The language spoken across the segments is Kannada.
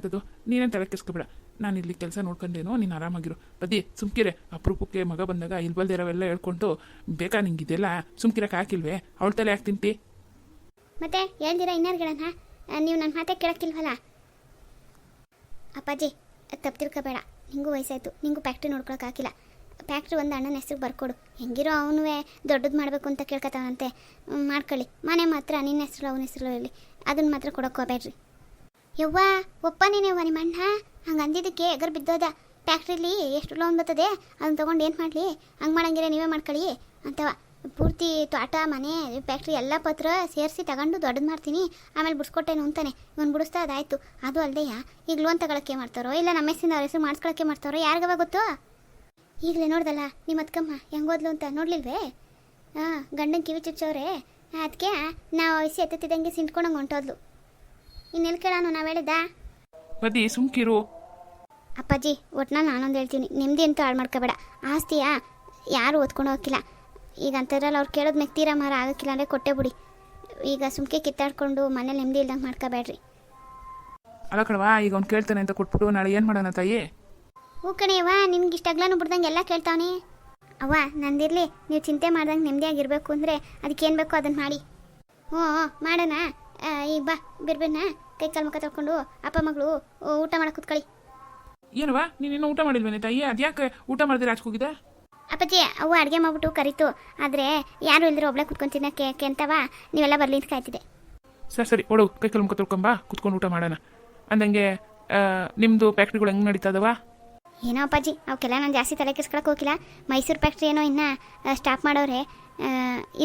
ಅಂತದ್ದು ನೀನೇನು ತಲೆ ಕೆಸ್ಕೊಬೇಡ ನಾನು ಇಲ್ಲಿ ಕೆಲಸ ನೋಡ್ಕೊಂಡೇನೋ, ನೀನು ಆರಾಮಾಗಿರು. ಬದಿ ಸುಮ್ಕಿರೆ, ಅಪ್ರೂಪಕ್ಕೆ ಮಗ ಬಂದಾಗ ಇಲ್ಬಲ್ದಿರೋವೆಲ್ಲ ಹೇಳ್ಕೊಂಡು, ಬೇಕಾ ನಿಂಗೆ ಇದೆಲ್ಲ? ಸುಮ್ಕಿರಕ್ಕೆ ಹಾಕಿಲ್ವೇ? ಅವಳ ತಲೆ ಯಾಕೆ ತಿಂತಿ? ಮತ್ತೆ ಹೇಳ್ದಿರ ಇನ್ನಾರ್ಗಳನ್ನ? ನೀವು ನನ್ನ ಮಾತೆ ಕೇಳಕ್ಕಿಲ್ವಲ್ಲ? ಅಪ್ಪಾಜಿ ತಪ್ಪು ತಿಳ್ಕೊಬೇಡ ನಿಂಗೂ ವಯಸ್ಸಾಯ್ತು. ನಿಂಗೂ ಫ್ಯಾಕ್ಟ್ರಿ ನೋಡ್ಕೊಳಕ್ ಹಾಕಿಲ್ಲ. ಫ್ಯಾಕ್ಟ್ರಿ ಒಂದು ಅಣ್ಣನ ಹೆಸ್ರಿಗೆ ಬರ್ಕೊಡು. ಹೆಂಗಿರೋ ಅವನು ದೊಡ್ಡದು ಮಾಡಬೇಕು ಅಂತ ಕೇಳ್ಕೊತಾವಂತೆ ಮಾಡ್ಕೊಳ್ಳಿ. ಮನೆ ಮಾತ್ರ ನಿನ್ನ ಹೆಸರು ಅವನ ಹೆಸರು ಇರಲಿ ಅದನ್ನ ಮಾತ್ರ ಕೊಡಕ್ಕೆ ಹೋಗ್ಬೇಡ್ರಿ. ಯವ್ವ ಒಪ್ಪನೇನೇವ ನಿಮ್ಮ ಅಣ್ಣ ಹಂಗೆ ಅಂದಿದ್ದಕ್ಕೆ ಎಗರ್ ಬಿದ್ದೋದ. ಫ್ಯಾಕ್ಟ್ರಿಲಿ ಎಷ್ಟು ಲೋನ್ ಬರ್ತದೆ? ಅದನ್ನ ತೊಗೊಂಡು ಏನು ಮಾಡಲಿ? ಹಂಗೆ ಮಾಡಂಗಿರ ನೀವೇ ಮಾಡ್ಕೊಳ್ಳಿ ಅಂತವ. ಪೂರ್ತಿ ತೋಟ ಮನೆ ಫ್ಯಾಕ್ಟ್ರಿ ಎಲ್ಲ ಪತ್ರ ಸೇರಿಸಿ ತಗೊಂಡು ದೊಡ್ಡದು ಮಾಡ್ತೀನಿ. ಆಮೇಲೆ ಬಿಡಿಸ್ಕೊಟ್ಟೇನು ಅಂತಾನೆ. ಇವನು ಬಿಡಿಸ್ತಾ ಅದಾಯ್ತು. ಅದು ಅಲ್ಲದೆಯ ಈಗ ಲೋನ್ ತಗೊಳಕ್ಕೆ ಮಾಡ್ತಾರೋ? ಇಲ್ಲ ನಮ್ಮ ಹೆಸರಿಂದ ಅವ್ರ ಹೆಸರು ಮಾಡಿಸ್ಕೊಳಕ್ಕೆ ಮಾಡ್ತಾರೋ? ಯಾರಿಗವ ಗೊತ್ತು? ಈಗಲೇ ನೋಡ್ದಲ್ಲ ನಿಮ್ಮ ಅತ್ಕಮ್ಮ ಹೆಂಗೋದ್ಲು ಅಂತ ನೋಡ್ಲಿಲ್ವೇ? ಹಾಂ ಗಂಡನ ಕಿವಿ ಚುಚ್ಚೋರೆ. ಅದಕ್ಕೆ ನಾವು ವಯಸ್ಸು ಎತ್ತುತ್ತಿದ್ದಂಗೆ ಸಿಂಟ್ಕೊಂಡಂಗೆ ಹೊಂಟೋದ್ಲು. ಇನ್ನೆಲ್ಲಿ ಕೇಳೋಣ ನಾವು ಹೇಳಿದ ಬದಿ ಸುಮ್ಕಿರು. ಅಪ್ಪಾಜಿ ಒಟ್ನಲ್ಲಿ ನಾನೊಂದು ಹೇಳ್ತೀನಿ. ನೆಮ್ಮದಿ ಅಂತೂ ಹಾಳು ಮಾಡ್ಕೋಬೇಡ. ಆಸ್ತಿಯಾ? ಯಾರು ಓದ್ಕೊಂಡು ಹೋಗಿಲ್ಲ ಈಗ ಅಂತಾರಲ್ಲ ಅವ್ರು ಕೇಳೋದು ಮೆಕ್ತೀರ ಮಾರ ಆಗೋಕ್ಕಿಲ್ಲ ಅಂದರೆ ಕೊಟ್ಟೆ ಬಿಡಿ. ಈಗ ಸುಮ್ಕೆ ಕಿತ್ತಾಡ್ಕೊಂಡು ಮನೇಲಿ ನೆಮ್ಮದಿ ಇಲ್ದಂಗೆ ಮಾಡ್ಕೋಬೇಡ್ರಿ. ಅಲ್ಲ ಕಣವಾ ಈಗ ಅವ್ನು ಕೇಳ್ತಾನೆ ಅಂತ ಕೊಟ್ಬಿಟ್ಟು ನಾಳೆ ಏನು ಮಾಡೋಣ ತಾಯಿ? ಹೂ ಕಣೆಯವ್ವ ನಿಮ್ಗೆ ಇಷ್ಟ ಅಗ್ಲಾನು ಬಿಡ್ದಂಗೆ ಎಲ್ಲ ಕೇಳ್ತಾವನೆ. ಅವ್ವ ನಂದಿರಲಿ ನೀವು ಚಿಂತೆ ಮಾಡ್ದಂಗೆ ನೆಮ್ಮದಿಯಾಗಿರ್ಬೇಕು ಅಂದರೆ ಅದಕ್ಕೆ ಏನು ಬೇಕೋ ಅದನ್ನು ಮಾಡಿ. ಹ್ಞೂ ಮಾಡೋಣ. ಈಗ ಬಾ ಬಿರ್ಬಿರ್ನ? ಕೈ ಕಾಲು ಮುಖ ತೊಳ್ಕೊಂಡು ಅಪ್ಪ ಮಗಳು ಊಟ ಮಾಡಕ್ಕೆ ಕೂತ್ಕೊಳ್ಳಿ. ಏನವಾ ನೀನು ಇನ್ನೂ ಊಟ ಮಾಡಿಲ್ವೇನೆ ತಾಯಿ? ಅದ್ಯಾಕೆ ಊಟ ಮಾಡಿದ್ರೆ ಹೋಗಿದೆ ಅಪ್ಪಾಜಿ ಅವು ಅಡುಗೆ ಮಾಡ್ಬಿಟ್ಟು ಕರೀತು. ಆದರೆ ಯಾರು ಇಲ್ದ್ರೆ ಒಬ್ಳೆ ಕುತ್ಕೊಂಡು ತಿನ್ನಕ್ಕೆ ಕೆಂತವ ನೀವೆಲ್ಲ ಬರ್ಲಿ ಅಂತ ಕಾಯ್ತಿದೆ ಸರಿ ಸರಿ ಒಡು ಕೈ ಕಾಲು ಮುಖ ತೊಳ್ಕೊಂಬಾ ಕುತ್ಕೊಂಡು ಊಟ ಮಾಡೋಣ. ಅಂದಂಗೆ ನಿಮ್ಮದು ನಿಮ್ದು ಫ್ಯಾಕ್ಟ್ರಿಗಳು ಹೆಂಗೆ ನಡೀತಾ ಇದಾವ? ಏನೋ ಅಪ್ಪಾಜಿ ಅವಕ್ಕೆಲ್ಲ ನಾನು ಜಾಸ್ತಿ ತಲೆ ಕೆಸ್ಕೊಳಕ್ಕೆ ಹೋಗಿಲ್ಲ. ಮೈಸೂರು ಫ್ಯಾಕ್ಟ್ರಿ ಏನೋ ಇನ್ನು ಸ್ಟಾಪ್ ಮಾಡೋರೆ.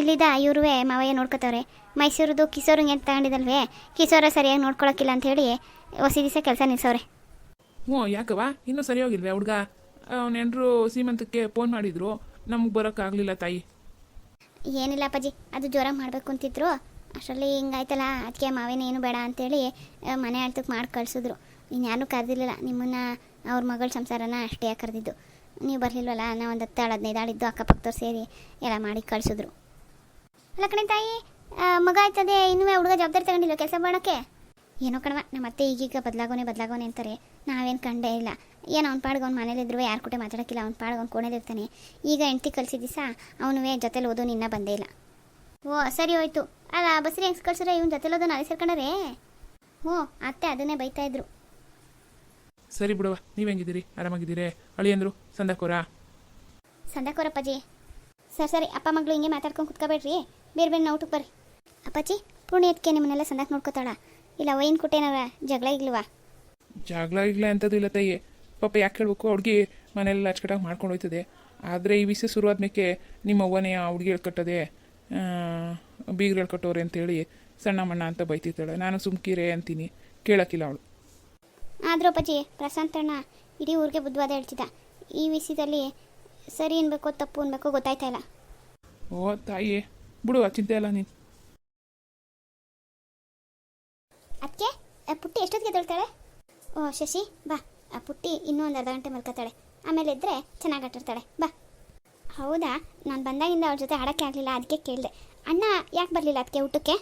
ಇಲ್ಲಿದ್ದ ಇಲ್ಲಿದ ಇವ್ರುವೆ ಮಾವಯ್ಯ ನೋಡ್ಕೋತವ್ರೆ. ಮೈಸೂರದು ಕಿಶೋರ್ಗೆ ಏನು ತಗೊಂಡಿದಲ್ವೇ ಕಿಶೋರ ಸರಿಯಾಗಿ ನೋಡ್ಕೊಳಕ್ಕಿಲ್ಲ ಅಂತ ಹೇಳಿ ಹೊಸ ದಿವಸ ಕೆಲಸ ನಿಲ್ಸವ್ರೆ. ಹ್ಞೂ ಯಾಕವ ಇನ್ನೂ ಸರಿ ಹೋಗಿಲ್ವೇ ಹುಡುಗ? ಅವನೆಂಡ್ರು ಸೀಮಂತಕ್ಕೆ ಫೋನ್ ಮಾಡಿದ್ರು. ನಮಗೆ ಬರೋಕ್ಕಾಗಲಿಲ್ಲ ತಾಯಿ. ಏನಿಲ್ಲ ಅಪ್ಪಾಜಿ ಅದು ಜ್ವರ ಮಾಡಬೇಕು ಅಂತಿದ್ರು. ಅಷ್ಟರಲ್ಲಿ ಹಿಂಗಾಯ್ತಲ್ಲ ಅದಕ್ಕೆ ಮಾವೇನ ಏನು ಬೇಡ ಅಂತೇಳಿ ಮನೆ ಆಳ್ತಕ್ಕೆ ಮಾಡಿ ಕಳಿಸಿದ್ರು. ಇನ್ಯಾರೂ ಕರೆದಿರಲಿಲ್ಲ. ನಿಮ್ಮನ್ನ ಅವ್ರ ಮಗಳ ಸಂಸಾರನ ಅಷ್ಟೇ ಕರೆದಿದ್ದು. ನೀವು ಬರಲಿಲ್ವಲ್ಲ ನಾವು ಒಂದು ಹತ್ತಾಳು ಹದಿನೈದು ಆಳಿದ್ದು ಅಕ್ಕಪಕ್ಕದವ್ರು ಸೇರಿ ಎಲ್ಲ ಮಾಡಿ ಕಳಿಸಿದ್ರು. ಅಲ್ಲ ಕಣೆ ತಾಯಿ ಮಗ ಆಯ್ತದೆ ಇನ್ನೂ ಹುಡುಗ ಜವಾಬ್ದಾರಿ ತಗೊಂಡಿಲ್ಲ ಕೆಲಸ ಮಾಡೋಕ್ಕೆ? ಏನೋ ಕಣವ ನಮ್ಮ ಅತ್ತೆ ಈಗೀಗ ಬದಲಾಗೋನೆ ಬದಲಾಗೋನೆ ಅಂತಾರೆ. ನಾವೇನು ಕಂಡೇ ಇಲ್ಲ. ಏನು ಅವ್ನ ಪಾಡ್ಗೆ ಅವ್ನ ಮನೇಲಿದ್ರು ಯಾರು ಕೂಟೆ ಮಾತಾಡೋಕ್ಕಿಲ್ಲ ಅವ್ನ ಪಾಡ್ಗೆ ಅವ್ನು ಕೋಣೆಲಿರ್ತಾನೆ ಈಗ ಹೆಂಡ್ತಿ ಕಳಿಸಿದ್ದೀಸ ಅವನುವೇ ಅವನು ಜೊತೆಲಿ ಓದೋನು ಇನ್ನೂ ಬಂದೇ ಇಲ್ಲ. ಓ ಸರಿ ಹೋಯ್ತು. ಅಲ್ಲ ಬಸ್ರಿ ಹೆಂಗ್ಸ್ ಕಳ್ಸಿದ್ರೆ ಇವ್ನ ಜೊತೆಲಿ ಓದೋನು ಅಲ್ಲಿ ಸೇರ್ಕೊಂಡರೆ? ಓ ಅತ್ತೆ ಅದನ್ನೇ ಬೈತಾ ಇದ್ರು. ಸರಿ ಬಿಡುವ ನೀವು ಹೆಂಗಿದ್ದೀರಿ? ಆರಾಮಾಗಿದ್ದೀರಿ? ಅಳಿಯಂದ್ರು ಸಂದಕೋರ? ಸಂದಕೋರಪ್ಪಾಜಿ. ಸರಿ ಸರಿ ಅಪ್ಪ ಮಗಳು ಹಿಂಗೆ ಮಾತಾಡ್ಕೊಂಡು ಕುತ್ಕೋಬೇಡ್ರಿ. ಬೇರೆ ಬೇರೆ ಊಟಕ್ಕೆ ಬರ್ರಿ. ಅಪ್ಪಾಜಿ ಪುಣ್ಯದಕ್ಕೆ ನಿಮ್ಮನ್ನೆಲ್ಲ ಸಂದಾಕ್ ನೋಡ್ಕೋತಾಳ. ಇಲ್ಲ ವೈನ್ ಕುಟೇನವ ಜಗಳ ಇಲ್ವಾ ಜಗಳ ಇಲ್ಲ ಅಂಥದ್ದು ಇಲ್ಲ ತಾಯಿ. ಪಾಪ ಯಾಕೆ ಹೇಳ್ಬೇಕು ಅವ್ರಿಗೆ ಮನೆಯಲ್ಲ ಅಚ್ಚಕಟ್ಟಾಗಿ ಮಾಡ್ಕೊಂಡು ಹೋಯ್ತದೆ. ಆದರೆ ಈ ವಿಷಯ ಶುರುವಾದ್ಮೇಲೆ ನಿಮ್ಮ ಅವ್ವನೇ ಆ ಹುಡುಗಿ ಹೇಳ್ಕೊಟ್ಟದೆ ಬೀಗ್ರು ಹೇಳ್ಕೊಟ್ಟವ್ರೆ ಅಂತೇಳಿ ಸಣ್ಣ ಮಣ್ಣ ಅಂತ ಬೈತಿರ್ತಾಳೆ. ನಾನು ಸುಮ್ಕಿರೆ ಅಂತೀನಿ. ಕೇಳಕ್ಕಿಲ್ಲ ಅವಳು. ಆದರೂ ಅಪ್ಪಾಜಿ ಪ್ರಶಾಂತಣ್ಣ ಅಣ್ಣ ಇಡೀ ಊರಿಗೆ ಬುದ್ಧವಾದ ಹೇಳ್ತಿದ್ದ. ಈ ವಿಷಯದಲ್ಲಿ ಸರಿ ಅನ್ಬೇಕೋ ತಪ್ಪು ಅನ್ಬೇಕೋ ಗೊತ್ತಾಯ್ತಾ ಇಲ್ಲ? ಓ ತಾಯಿ ಬಿಡು ಚಿಂತೆ ಅಲ್ಲ ನೀನು. ಅದಕ್ಕೆ ಪುಟ್ಟಿ ಎಷ್ಟೊತ್ತಿಗೆ ಎದ್ದೇಳ್ತಾಳೆ? ಓ, ಶಶಿ, ಬಾ. ಆ ಪುಟ್ಟಿ ಇನ್ನೂ ಒಂದು ಅರ್ಧ ಗಂಟೆ ಮಲ್ಕೋತಾಳೆ. ಆಮೇಲೆ ಇದ್ದರೆ ಚೆನ್ನಾಗಿ ಆಟಿರ್ತಾಳೆ ಬಾ. ಹೌದಾ? ನಾನು ಬಂದಾಗಿಂದ ಅವ್ರ ಜೊತೆ ಆಡೋಕ್ಕೆ ಆಗಲಿಲ್ಲ ಅದಕ್ಕೆ ಕೇಳಿದೆ. ಅಣ್ಣ ಯಾಕೆ ಬರಲಿಲ್ಲ ಅದಕ್ಕೆ ಊಟಕ್ಕೆ?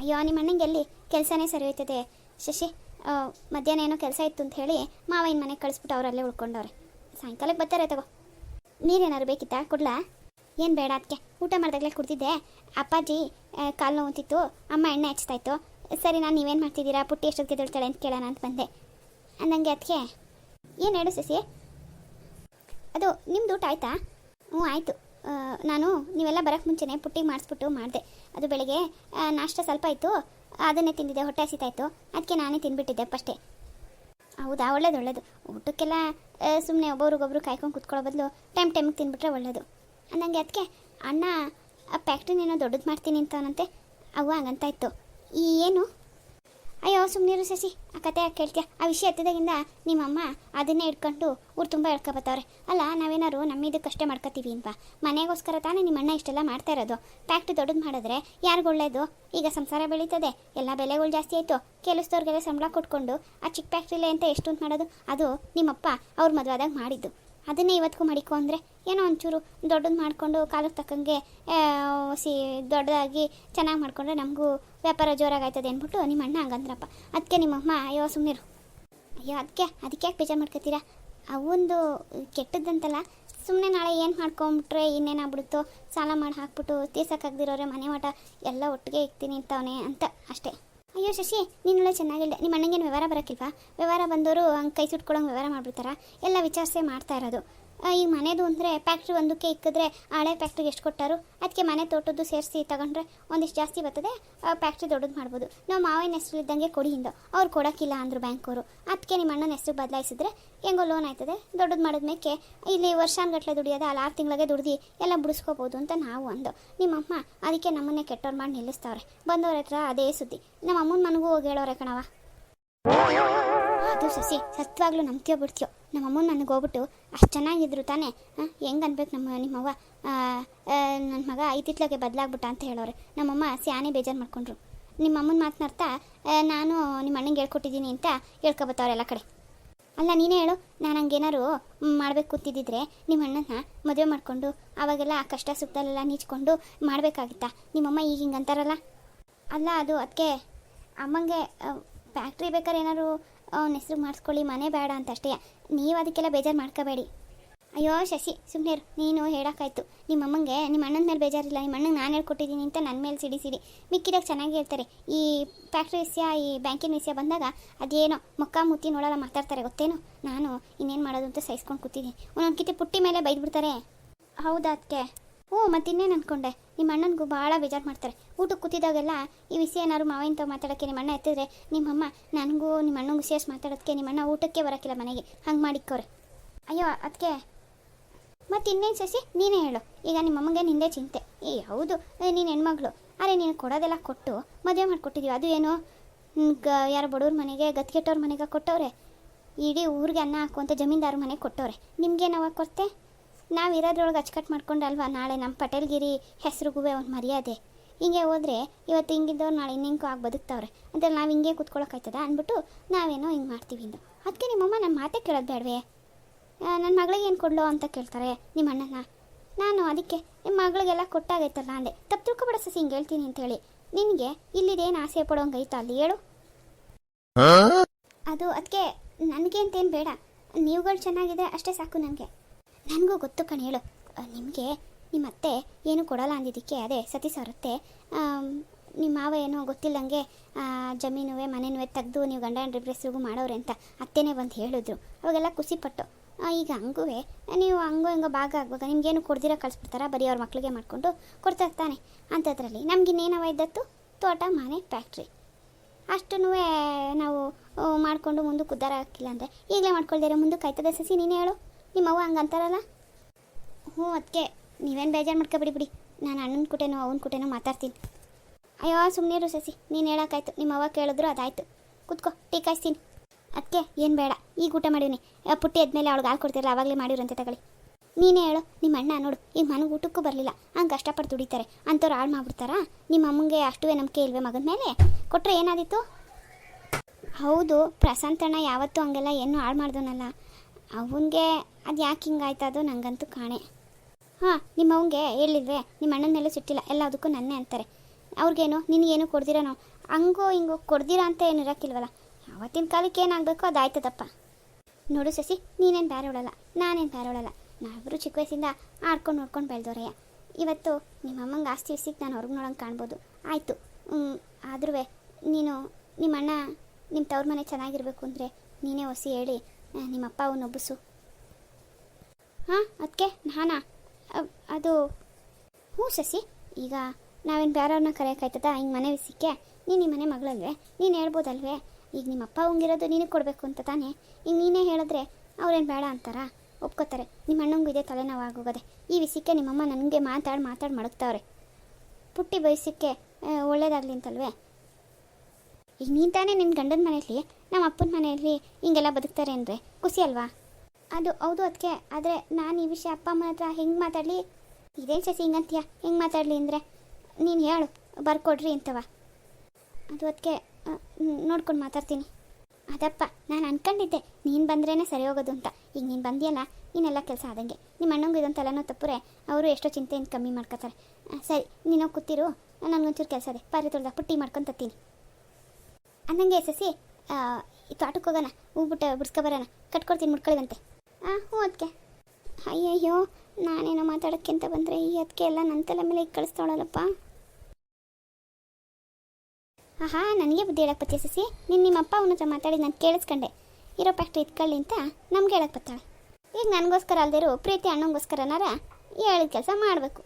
ಅಯ್ಯೋ, ನಿಮ್ಮ ಅಣ್ಣಂಗೆ ಎಲ್ಲಿ ಕೆಲಸನೇ ಸರಿ ಹೋಯ್ತದೆ ಶಶಿ ಮಧ್ಯಾಹ್ನ ಏನೋ ಕೆಲಸ ಇತ್ತು ಅಂತ ಹೇಳಿ ಮಾವ ಇನ್ನು ಮನೆಗೆ ಕಳಿಸ್ಬಿಟ್ಟು ಅವರಲ್ಲೇ ಉಳ್ಕೊಂಡವ್ರೆ. ಸಾಯಂಕಾಲಕ್ಕೆ ಬರ್ತಾರೆ, ತಗೋ. ನೀರೇನಾದ್ರು ಬೇಕಿತ್ತಾ? ಕೊಡ್ಲಾ? ಏನು ಬೇಡ ಅದಕ್ಕೆ ಊಟ ಮಾಡಿದಾಗಲೇ ಕುಡ್ತಿದ್ದೆ ಅಪ್ಪಾಜಿ ಕಾಲು ನೋವುತ್ತಿತ್ತು ಅಮ್ಮ ಎಣ್ಣೆ ಹಚ್ತಾ ಇತ್ತು. ಸರಿ, ನಾನು ನೀವೇನು ಮಾಡ್ತಿದ್ದೀರಾ? ಪುಟ್ಟಿ ಎಷ್ಟೊತ್ತಿಗೆ ತಿಳ್ತಾಳೆ ಅಂತ ಕೇಳೋಣ ಅಂತ ಬಂದೆ. ಅಂದಂಗೆ ಅದಕ್ಕೆ ಏನು ಹೇಳು ಸಸಿ ಅದು ನಿಮ್ಮದು ಊಟ ಆಯಿತಾ? ಹ್ಞೂ, ಆಯಿತು. ನಾನು ನೀವೆಲ್ಲ ಬರೋಕ್ಕೆ ಮುಂಚೆನೇ ಪುಟ್ಟಿಗೆ ಮಾಡಿಸ್ಬಿಟ್ಟು ಮಾಡಿದೆ. ಅದು ಬೆಳಗ್ಗೆ ನಾಷ್ಟ ಸ್ವಲ್ಪ ಇತ್ತು ಅದನ್ನೇ ತಿಂದಿದ್ದೆ, ಹೊಟ್ಟೆ ಹಸಿತಾಯಿತು ಅದಕ್ಕೆ ನಾನೇ ತಿಂದ್ಬಿಟ್ಟಿದ್ದೆ ಫಸ್ಟೇ ಹೌದಾ, ಒಳ್ಳೇದು ಒಳ್ಳೇದು. ಊಟಕ್ಕೆಲ್ಲ ಸುಮ್ಮನೆ ಒಬ್ಬರಿಗೊಬ್ರು ಕಾಯ್ಕೊಂಡು ಕುತ್ಕೊಳ್ಳೋ ಬದಲು ಟೈಮ್ ಟೈಮಿಗೆ ತಿಂದ್ಬಿಟ್ರೆ ಒಳ್ಳೇದು. ಅಂದಂಗೆ ಅದಕ್ಕೆ ಅಣ್ಣ, ಆ, ಫ್ಯಾಕ್ಟ್ರಿನೇನೋ ದೊಡ್ಡದು ಮಾಡ್ತೀನಿ ಅಂತವನಂತೆ ಅವು ಹಂಗಂತ ಇತ್ತು ಈ ಏನು? ಅಯ್ಯೋ ಸುಮ್ಮನಿರು ಸಸಿ. ಆ ಕತೆ ಯಾಕೆ ಕೇಳ್ತೀಯ? ಆ ವಿಷಯ ಎತ್ತದಾಗಿಂದ ನಿಮ್ಮಮ್ಮ ಅದನ್ನೇ ಇಟ್ಕೊಂಡು ಊರು ತುಂಬ ಹೇಳ್ಕೊಬತ್ತವ್ರೆ ಅಲ್ಲ ನಾವೇನಾರು ನಮ್ಮಿದಕ್ಕಷ್ಟೇ ಮಾಡ್ಕೋತೀವಿ ಅಂತ ಮನೆಗೋಸ್ಕರ ತಾನೇ ನಿಮ್ಮ ಅಣ್ಣ ಇಷ್ಟೆಲ್ಲ ಮಾಡ್ತಾ ಇರೋದು. ಫ್ಯಾಕ್ಟ್ರಿ ದೊಡ್ಡದು ಮಾಡಿದ್ರೆ ಯಾರಿಗೂ ಒಳ್ಳೇದು? ಈಗ ಸಂಸಾರ ಬೆಳೀತದೆ. ಎಲ್ಲ ಬೆಲೆಗಳು ಜಾಸ್ತಿ ಆಯಿತು. ಕೆಲಸದವ್ರಿಗೆಲ್ಲ ಸಂಬಳ ಕೊಟ್ಕೊಂಡು ಆ ಚಿಕ್ಕ ಫ್ಯಾಕ್ಟ್ರಿಲೇ ಅಂತ ಎಷ್ಟು ಅಂತ ಮಾಡೋದು? ಅದು ನಿಮ್ಮಪ್ಪ ಅವ್ರ ಮದುವಾದಾಗ ಮಾಡಿದ್ದು. ಅದನ್ನೇ ಇವತ್ತಿಗೂ ಮಡಿಕೊ ಅಂದರೆ ಏನೋ ಒಂಚೂರು ದೊಡ್ಡದು ಮಾಡಿಕೊಂಡು ಕಾಲಕ್ಕೆ ತಕ್ಕಂಗೆ ಸಿ, ದೊಡ್ಡದಾಗಿ ಚೆನ್ನಾಗಿ ಮಾಡಿಕೊಂಡ್ರೆ ನಮಗೂ ವ್ಯಾಪಾರ ಜೋರಾಗಾಯ್ತದೆ ಅಂದ್ಬಿಟ್ಟು ನಿಮ್ಮ ಅಣ್ಣ ಹಂಗಂದ್ರಪ್ಪ. ಅದಕ್ಕೆ ನಿಮ್ಮಮ್ಮ ಅಯ್ಯೋ ಸುಮ್ಮನಿರು ಅಯ್ಯೋ ಅದಕ್ಕೆ ಅದಕ್ಕೆ ಯಾಕೆ ಬೇಜಾರು ಮಾಡ್ಕೊತೀರಾ ಅವೊಂದು ಕೆಟ್ಟದ್ದಂತಲ್ಲ ಸುಮ್ಮನೆ ನಾಳೆ ಏನು ಮಾಡ್ಕೊಂಬಿಟ್ರೆ ಇನ್ನೇನಾಗ್ಬಿಡುತ್ತೋ, ಸಾಲ ಮಾಡಿ ಹಾಕ್ಬಿಟ್ಟು ತೀರ್ಸೋಕ್ಕಾಗ್ದಿರೋರೆ ಮನೆ ಮಠ, ಎಲ್ಲ ಒಟ್ಟಿಗೆ ಇಕ್ತೀನಿ ಅಂತವನೇ ಅಂತ ಅಷ್ಟೇ. ಅಯ್ಯೋ ಶಶಿ ನೀನುಳ್ಳೆ ಚೆನ್ನಾಗಿಲ್ಲ. ನಿಮ್ಮ ಅಣ್ಣಂಗೇನು ವ್ಯವಹಾರ ಬರೋಕ್ಕಿಲ್ವಾ? ವ್ಯವಹಾರ ಬಂದವರು ಹಂಗೆ ಕೈ ಸುಟ್ಕೊಳಂಗೆ ವ್ಯವಹಾರ ಮಾಡಿಬಿಡ್ತಾರ? ಎಲ್ಲ ವಿಚಾರಿಸೇ ಮಾಡ್ತಾ ಇರೋದು. ಈಗ ಮನೆದು ಅಂದರೆ ಫ್ಯಾಕ್ಟ್ರಿ ಒಂದಕ್ಕೆ ಇಕ್ಕಿದ್ರೆ ಹಳೆ ಫ್ಯಾಕ್ಟ್ರಿಗೆ ಎಷ್ಟು ಕೊಟ್ಟಾರು? ಅದಕ್ಕೆ ಮನೆ ತೋಟದ್ದು ಸೇರಿಸಿ ತಗೊಂಡ್ರೆ ಒಂದಿಷ್ಟು ಜಾಸ್ತಿ ಬರ್ತದೆ ಫ್ಯಾಕ್ಟ್ರಿ ದೊಡ್ಡದು ಮಾಡ್ಬೋದು. ನಾವು ಮಾವಿನ ಹೆಸರು ಇದ್ದಂಗೆ ಕೊಡಿ ಹಿಂದೆ. ಅವ್ರು ಕೊಡೋಕ್ಕಿಲ್ಲ ಅಂದರು ಬ್ಯಾಂಕವರು ಅದಕ್ಕೆ ನಿಮ್ಮ ಅಣ್ಣನ ಹೆಸರು ಬದಲಾಯಿಸಿದ್ರೆ ಹೆಂಗೋ ಲೋನ್ ಆಯ್ತದೆ. ದೊಡ್ಡದು ಮಾಡಿದ್ಮೇಕೆ ಇಲ್ಲಿ ವರ್ಷಾನ್ಗಟ್ಲೆ ದುಡಿಯೋದು ಅಲ್ಲಿ ಆರು ತಿಂಗಳಿಗೆ ದುಡ್ದು ಎಲ್ಲ ಬಿಡಿಸ್ಕೋಬೋದು ಅಂತ ನಾವು ಅಂದು. ನಿಮ್ಮಮ್ಮ ಅದಕ್ಕೆ ನಮ್ಮನ್ನೇ ಕೆಟ್ಟವ್ರು ಮಾಡಿ ನಿಲ್ಲಿಸ್ತಾವ್ರೆ. ಬಂದವ್ರ ಹತ್ರ ಅದೇ ಸುದ್ದಿ. ನಮ್ಮ ಅಮ್ಮನ ಮನಗೂ ಹೋಗಿ ಹೇಳೋರೆ ಕಣವ ಅದು ಸಸಿ ಸತ್ವಾಗ್ಲೂ ನಂಬ್ತೀಯೋ ಬಿಡ್ತೀಯೋ. ನಮ್ಮ ಅಮ್ಮನ ನನಗೆ ಹೋಗ್ಬಿಟ್ಟು, ಅಷ್ಟು ಚೆನ್ನಾಗಿದ್ರು ತಾನೇ? ಹೆಂಗೆ ಅನ್ಬೇಕು ನಮ್ಮ ನಿಮ್ಮವ್ವ? ನನ್ನ ಮಗ ಐತಿತ್ಲಾಗೆ ಬದಲಾಗ್ಬಿಟ್ಟ ಅಂತ ಹೇಳೋರು. ನಮ್ಮಮ್ಮ ಸ್ಯಾನೇ ಬೇಜಾರು ಮಾಡ್ಕೊಂಡ್ರು. ನಿಮ್ಮ ಅಮ್ಮನ ಮಾತನಾಡ್ತಾ ನಾನು ನಿಮ್ಮ ಅಣ್ಣಂಗೆ ಹೇಳ್ಕೊಟ್ಟಿದ್ದೀನಿ ಅಂತ ಹೇಳ್ಕೊಬತ್ತವ್ರೆ ಎಲ್ಲ ಕಡೆ. ಅಲ್ಲ, ನೀನೇ ಹೇಳು. ನಾನು ಹಂಗೇನಾರು ಮಾಡಬೇಕು ಕೂತಿದ್ದಿದ್ರೆ ನಿಮ್ಮ ಅಣ್ಣನ ಮದುವೆ ಮಾಡಿಕೊಂಡು, ಅವಾಗೆಲ್ಲ ಆ ಕಷ್ಟ ಸುಖದಲ್ಲೆಲ್ಲ ನೀಚ್ಕೊಂಡು ಮಾಡಬೇಕಾಗಿತ್ತಾ? ನಿಮ್ಮಮ್ಮ ಈಗ ಹಿಂಗೆ ಅಂತಾರಲ್ಲ? ಅಲ್ಲ, ಅದು ಅದಕ್ಕೆ ಅಮ್ಮಂಗೆ ಫ್ಯಾಕ್ಟ್ರಿ ಬೇಕಾದ್ರೆ ಏನಾದ್ರು ಅವ್ನ ಹೆಸರು ಮಾಡಿಸ್ಕೊಳ್ಳಿ, ಮನೆ ಬೇಡ ಅಂತ ಅಷ್ಟೇ ನೀವು ಅದಕ್ಕೆಲ್ಲ ಬೇಜಾರು ಮಾಡ್ಕೋಬೇಡಿ. ಅಯ್ಯೋ, ಶಶಿ ಸುಮ್ಮನೆ ನೀನು ಹೇಳೋಕ್ಕಾಯ್ತು. ನಿಮ್ಮ ಅಮ್ಮಂಗೆ ನಿಮ್ಮ ಅಣ್ಣನ ಮೇಲೆ ಬೇಜಾರಿಲ್ಲ. ನಿಮ್ಮ ಅಣ್ಣಂಗೆ ನಾನು ಹೇಳ್ಕೊಟ್ಟಿದ್ದೀನಿ ಅಂತ ನನ್ನ ಮೇಲೆ ಸಿಡಿ ಸಿಡಿ. ಮಿಕ್ಕಿದಾಗ ಚೆನ್ನಾಗಿ ಹೇಳ್ತಾರೆ. ಈ ಫ್ಯಾಕ್ಟ್ರಿ ವಿಷಯ, ಈ ಬ್ಯಾಂಕಿನ ವಿಷಯ ಬಂದಾಗ ಅದೇನೋ ಮೊಕ್ಕ ಮುತ್ತಿ ನೋಡೋಲ್ಲ ಮಾತಾಡ್ತಾರೆ, ಗೊತ್ತೇನೋ? ನಾನು ಇನ್ನೇನು ಮಾಡೋದು ಅಂತ ಸಹಿಸ್ಕೊಂಡು ಕೂತಿದ್ದೀನಿ. ಒಂದೊಂದು ಕಿತ್ತಿ ಪುಟ್ಟಿ ಮೇಲೆ ಬೈದ್ಬಿಡ್ತಾರೆ. ಹೌದಾ ಅದಕ್ಕೆ ಹ್ಞೂ, ಮತ್ತಿನ್ನೇನು ಅಂದ್ಕೊಂಡೆ ನಿಮ್ಮ ಅಣ್ಣನಿಗೂ ಭಾಳ ಬೇಜಾರು ಮಾಡ್ತಾರೆ. ಊಟಕ್ಕೆ ಕೂತಿದಾಗೆಲ್ಲ ಈ ವಿಷಯ ಏನಾದ್ರು ಮಾವಿನ ತಾವು ಮಾತಾಡೋಕ್ಕೆ ನಿಮ್ಮ ಅಣ್ಣ ಎತ್ತಿದ್ರೆ, ನಿಮ್ಮಮ್ಮ ನನಗೂ ನಿಮ್ಮ ಅಣ್ಣಂಗೂ ಸೇರಿಸಿ ಮಾತಾಡೋದಕ್ಕೆ ನಿಮ್ಮ ಅಣ್ಣ ಊಟಕ್ಕೆ ಬರೋಕ್ಕಿಲ್ಲ ಮನೆಗೆ. ಹಂಗೆ ಮಾಡಿಕ್ಕವ್ರೆ ಅಯ್ಯೋ ಅದಕ್ಕೆ ಮತ್ತು ಇನ್ನೇನು ಸಸಿ? ನೀನೇ ಹೇಳು. ಈಗ ನಿಮ್ಮ ನಿಂದೆ ಚಿಂತೆ. ಏ, ಹೌದು. ನೀನು ಹೆಣ್ಮಗಳು. ಅರೆ, ನೀನು ಕೊಡೋದೆಲ್ಲ ಕೊಟ್ಟು ಮದುವೆ ಮಾಡಿಕೊಟ್ಟಿದ್ದೀವಿ ಅದು ಏನು? ಗ- ಯಾರೋ ಬಡವ್ರ ಮನೆಗೆ ಗತ್ಗೆಟ್ಟವ್ರ ಮನೆಗೆ ಕೊಟ್ಟವ್ರೆ? ಇಡೀ ಊರಿಗೆ ಅನ್ನ ಹಾಕುವಂಥ ಜಮೀನ್ದಾರ ಮನೆಗೆ ಕೊಟ್ಟವ್ರೆ. ನಿಮ್ಗೆ ನಾವು ಕೊಡ್ತೆ ನಾವು ಇರೋದ್ರೊಳಗೆ ಅಚ್ಚುಕಟ್ಟು ಮಾಡ್ಕೊಂಡಲ್ವಾ? ನಾಳೆ ನಮ್ಮ ಪಟೇಲ್ಗಿರಿ ಹೆಸ್ರಿಗೂ ಒಂದು ಮರ್ಯಾದೆ. ಹಿಂಗೆ ಹೋದ್ರೆ ಇವತ್ತು ಹಿಂಗಿದ್ದವ್ರು ನಾಳೆ ಇನ್ನೆಂಕೋ ಆಗಿ ಬದುಕ್ತಾವ್ರೆ. ಅಂತ ನಾವು ಹಿಂಗೆ ಕೂತ್ಕೊಳ್ಳೋಕ್ಕಾಯ್ತದ ಅಂದ್ಬಿಟ್ಟು ನಾವೇನೋ ಹಿಂಗೆ ಮಾಡ್ತೀವಿ ಇಂದು. ಅದಕ್ಕೆ ನಿಮ್ಮಮ್ಮ ನನ್ನ ಮಾತೇ ಕೇಳೋದು ಬೇಡವೇ? ನನ್ನ ಮಗಳಿಗೆ ಏನು ಕೊಡಲೋ ಅಂತ ಕೇಳ್ತಾರೆ ನಿಮ್ಮ ಅಣ್ಣನ? ನಾನು ಅದಕ್ಕೆ ನಿಮ್ಮ ಮಗಳಿಗೆಲ್ಲ ಕೊಟ್ಟಾಗೈತಲ್ಲ ಅಂದೆ. ತಪ್ಪು ತಿಳ್ಕೊಬೇಡ ಸಸಿ ಹಿಂಗೆ ಹೇಳ್ತೀನಿ ಅಂತೇಳಿ ನಿನಗೆ ಇಲ್ಲಿದೇನು ಆಸೆ ಪಡೋಂಗೈತಾ ಅಲ್ಲಿ ಹೇಳು. ಅದು ಅದಕ್ಕೆ ನನಗೆ ಅಂತೇನು ಬೇಡ. ನೀವುಗಳು ಚೆನ್ನಾಗಿದೆ ಅಷ್ಟೇ ಸಾಕು ನನಗೆ. ನನಗೂ ಗೊತ್ತು ಕಣ್ ಹೇಳು. ನಿಮಗೆ ನಿಮ್ಮ ಅತ್ತೆ ಏನು ಕೊಡಲ್ಲ ಅಂದಿದ್ದಕ್ಕೆ, ಅದೇ ಸತಿ ಸರುತ್ತೆ ನಿಮ್ಮ ಮಾವ ಏನೋ ಗೊತ್ತಿಲ್ಲಂಗೆ ಜಮೀನುವೆ, ಮನೆನುವೆ ತೆಗೆದು ನೀವು ಗಂಡ ಹೆಂಡ್ರಿಬ್ರೆಸ್ರಿಗೂ ಮಾಡೋರೆ ಅಂತ ಅತ್ತೆನೇ ಬಂದು ಹೇಳಿದ್ರು. ಅವಾಗೆಲ್ಲ ಖುಷಿಪಟ್ಟು ಈಗ ಹಂಗೂ ನೀವು ಹಂಗೋ ಹಿಂಗೋ ಭಾಗ ಆಗುವಾಗ ನಿಮ್ಗೇನು ಕೊಡ್ದಿರ ಕಳಿಸ್ಬಿಡ್ತಾರ? ಬರೀ ಅವ್ರ ಮಕ್ಕಳಿಗೆ ಮಾಡಿಕೊಂಡು ಕೊಡ್ತಾ ಇರ್ತಾನೆ. ಅಂಥದ್ರಲ್ಲಿ ನಮಗಿನ್ನೇನವ ಇದ್ದತ್ತು ತೋಟ, ಮನೆ ಫ್ಯಾಕ್ಟ್ರಿ ಅಷ್ಟೂ ನಾವು ಮಾಡಿಕೊಂಡು ಮುಂದಕ್ಕೆ ಉದ್ದಾರ ಹಾಕಿಲ್ಲ ಅಂದರೆ ಈಗಲೇ ಮಾಡ್ಕೊಳ್ದಿರ ಮುಂದೆ ಆಯ್ತದೆ ಸಸಿ, ನೀನೇ ಹೇಳು. ನಿಮ್ಮವ್ವ ಹಂಗೆ ಅಂತಾರಲ್ಲ ಹ್ಞೂ ಅದಕ್ಕೆ ನೀವೇನು ಬೇಜಾರು ಮಾಡ್ಕೊಬಿಡಿ ಬಿಡಿ. ನಾನು ಅಣ್ಣನ ಕುಟೇನೋ ಅವನ ಕುಟೇನೋ ಮಾತಾಡ್ತೀನಿ. ಅಯ್ಯೋ ಸುಮ್ಮನೆ ಇರು ಸಸಿ. ನೀನು ಹೇಳೋಕ್ಕಾಯ್ತು. ನಿಮ್ಮ ಅವ್ವ ಕೇಳಿದ್ರು ಅದಾಯ್ತು. ಕುತ್ಕೋ ಟೀ ಕಾಯಿಸ್ತೀನಿ. ಅದಕ್ಕೆ ಏನು ಬೇಡ. ಈಗ ಊಟ ಮಾಡೀನಿ ಆ, ಪುಟ್ಟಿ ಎದ್ಮೇಲೆ ಅವಳಿಗೆ ಹಾಲು ಕೊಡ್ತಿರಲ್ಲ ಆವಾಗಲೇ ಮಾಡಿರಂತೆ ತಗೊಳ್ಳಿ. ನೀನೇ ಹೇಳು ನಿಮ್ಮ ಅಣ್ಣ ನೋಡು. ಈಗ ಮನೆಗೆ ಊಟಕ್ಕೂ ಬರಲಿಲ್ಲ. ಹಂಗೆ ಕಷ್ಟಪಟ್ಟು ದುಡಿತಾರೆ. ಅಂಥವ್ರು ಹಾಳು ಮಾಡ್ಬಿಡ್ತಾರಾ? ನಿಮ್ಮ ಅಮ್ಮಂಗೆ ಅಷ್ಟುವೇ ನಂಬಿಕೆ ಇಲ್ವೇ ಮಗನ ಮೇಲೆ? ಕೊಟ್ಟರೆ ಏನಾದಿತ್ತು ಹೌದು ಪ್ರಶಾಂತಣ್ಣ ಯಾವತ್ತೂ ಹಂಗೆಲ್ಲ ಏನೂ ಹಾಳು ಮಾಡ್ದವನಲ್ಲ. ಅವನಿಗೆ ಅದು ಯಾಕೆ ಹಿಂಗಾಯ್ತದೋ ನನಗಂತೂ ಕಾಣೆ. ಹಾಂ, ನಿಮ್ಮ ಅವಂಗೆ ಹೇಳಿದ್ರೆ ನಿಮ್ಮ ಅಣ್ಣನ ಮೇಲೆ ಸಿಟ್ಟಿಲ್ಲ, ಎಲ್ಲದಕ್ಕೂ ನನ್ನೇ ಅಂತಾರೆ. ಅವ್ರಿಗೇನು, ನಿನಗೇನು ಕೊಡ್ದಿರನೋ? ಹಂಗೋ ಹಿಂಗೋ ಕೊಡ್ದಿರ ಅಂತ ಏನು ಇರೋಕ್ಕಿಲ್ವಲ್ಲ? ಅವತ್ತಿನ ಕಾಲಕ್ಕೆ ಏನಾಗಬೇಕೋ ಅದಾಯ್ತದಪ್ಪ ನೋಡು ಸಸಿ, ನೀನೇನು ಬೇರೆ ಉಳಲ್ಲ ನಾನೇನು ಬೇರೆ ಉಳಲ್ಲ ನಾವಿಬ್ಬರು ಚಿಕ್ಕ ವಯಸ್ಸಿಂದ ಆಡ್ಕೊಂಡು ನೋಡ್ಕೊಂಡು ಬೆಳೆದೋರಯ್ಯ ಇವತ್ತು ನಿಮ್ಮ ಅಮ್ಮಂಗೆ ಆಸ್ತಿ ವಿಸಿಗೆ ನಾನು ಹೊರಗೆ ನೋಡೋಂಗೆ ಕಾಣ್ಬೋದು. ಆಯಿತು ಆದ್ರೂ ನೀನು ನಿಮ್ಮ ಅಣ್ಣ ನಿಮ್ಮ ತವ್ರ ಮನೆ ಚೆನ್ನಾಗಿರ್ಬೇಕು ಅಂದರೆ ನೀನೇ ಒಸಿ ಹೇಳಿ ನಿಮ್ಮಪ್ಪ ಅವನ್ನೊಬ್ಬಸು ಹಾಂ ಅದಕ್ಕೆ ನಾನಾ? ಅದು, ಹ್ಞೂ ಸಸಿ, ಈಗ ನಾವೇನು ಬೇರೆಯವ್ರನ್ನ ಕರೆಯೋಕ್ಕಾಯ್ತದ ಹಿಂಗೆ ಮನೆ ಸಿಕ್ಕೆ ನೀನು ನಿಮ್ಮ ಮನೆ ಮಗಳಲ್ವೇ? ನೀನು ಹೇಳ್ಬೋದಲ್ವೇ? ಈಗ ನಿಮ್ಮ ಅಪ್ಪ ಹಂಗಿರೋದು ನಿನಗೆ ಕೊಡಬೇಕು ಅಂತ ತಾನೇ? ಈಗ ನೀನೇ ಹೇಳಿದ್ರೆ ಅವ್ರೇನು ಬೇಡ ಅಂತಾರಾ? ಒಪ್ಕೋತಾರೆ. ನಿಮ್ಮ ಅಣ್ಣಂಗೂ ಇದೆ ತಲೆನೋವು ಈ ವಿಷಯಕ್ಕೆ ನಿಮ್ಮಮ್ಮ ನನಗೆ ಮಾತಾಡಿ ಮಾತಾಡಿ ಮಡಗ್ತಾವ್ರೆ. ಪುಟ್ಟಿ ಬಯಸಕ್ಕೆ ಒಳ್ಳೇದಾಗಲಿ ಅಂತಲ್ವೇ? ಈಗ ನೀನು ತಾನೇ ನಿನ್ನ ಗಂಡನ ಮನೆಯಲ್ಲಿ ನಮ್ಮ ಅಪ್ಪನ ಮನೆಯಲ್ಲಿ ಹಿಂಗೆಲ್ಲ ಬದುಕ್ತಾರೆ ಅಂದರೆ, ಖುಷಿ ಅಲ್ವಾ? ಅದು ಹೌದು ಅದಕ್ಕೆ ಆದರೆ ನಾನು ಈ ವಿಷಯ ಅಪ್ಪ ಅಮ್ಮನ ಹತ್ರ ಹೆಂಗೆ ಮಾತಾಡಲಿ? ಇದೇನು ಸಸಿ ಹಿಂಗಂತೀಯ ಹೆಂಗೆ ಮಾತಾಡಲಿ ಅಂದರೆ? ನೀನು ಹೇಳು, ಬರ್ಕೊಡ್ರಿ ಅಂತವ. ಅದು ಅದಕ್ಕೆ ನೋಡ್ಕೊಂಡು ಮಾತಾಡ್ತೀನಿ. ಅದಪ್ಪ, ನಾನು ಅನ್ಕೊಂಡಿದ್ದೆ, ನೀನು ಬಂದ್ರೇ ಸರಿ ಹೋಗೋದು ಅಂತ. ಈಗ ನೀನು ಬಂದಿಯಲ್ಲ, ನೀನೆಲ್ಲ ಕೆಲಸ ಆದಂಗೆ. ನಿಮ್ಮ ಅಣ್ಣಂಗೆ ಇದೊಂದು ತಲೆನೋ ತಪ್ಪರೆ, ಅವರು ಎಷ್ಟೋ ಚಿಂತೆಯಿಂದ ಕಮ್ಮಿ ಮಾಡ್ಕೋತಾರೆ. ಸರಿ, ನೀನು ಕೂತಿರು ನನಗೊಂಚೂರು ಕೆಲಸ ಇದೆ. ಪಾರಿ ತೊಳ್ದಾಗ ಪುಟ್ಟಿ ಮಾಡ್ಕೊಂಡು ತತ್ತೀನಿ. ಅನ್ನಂಗೆ ಸಸಿ ತೋಟಕ್ಕೆ ಹೋಗೋಣ ಹೂ ಬಿಟ್ಟು ಬಿಡ್ಸ್ಕೊ ಬರೋಣ. ಕಟ್ಕೊಡ್ತೀನಿ ಮುಡ್ಕೊಳ್ಳಿವಂತೆ ಹಾಂ ಅದಕ್ಕೆ ಅಯ್ಯಯ್ಯೋ, ನಾನೇನೋ ಮಾತಾಡೋಕ್ಕಿಂತ ಬಂದರೆ ಈ ಅದಕ್ಕೆ ಎಲ್ಲ ನನ್ನ ತಲೆ ಮೇಲೆ ಕಳಿಸ್ತಾಳಲ್ಲಪ್ಪ. ಆಹಾ, ನನಗೆ ಬುದ್ಧಿ ಹೇಳಕ್ಕೆ ಬತ್ತೆ ಸಸಿ? ನೀನು ನಿಮ್ಮ ಅಪ್ಪ ಅವನ ಹತ್ರ ಮಾತಾಡಿ ನಾನು ಕೇಳಿಸ್ಕೊಂಡೆ. ಇರೋ ಫ್ಯಾಕ್ಟ್ರಿ ಇಟ್ಕೊಳ್ಳಿ ಅಂತ ನಮ್ಗೆ ಹೇಳಕ್ಕೆ ಬರ್ತಾಳೆ ಈಗ ನನಗೋಸ್ಕರ ಅಲ್ದಿರು ಪ್ರೀತಿ ಅಣ್ಣಂಗೋಸ್ಕರನಾರ ಹೇಳಿದ ಕೆಲಸ ಮಾಡಬೇಕು.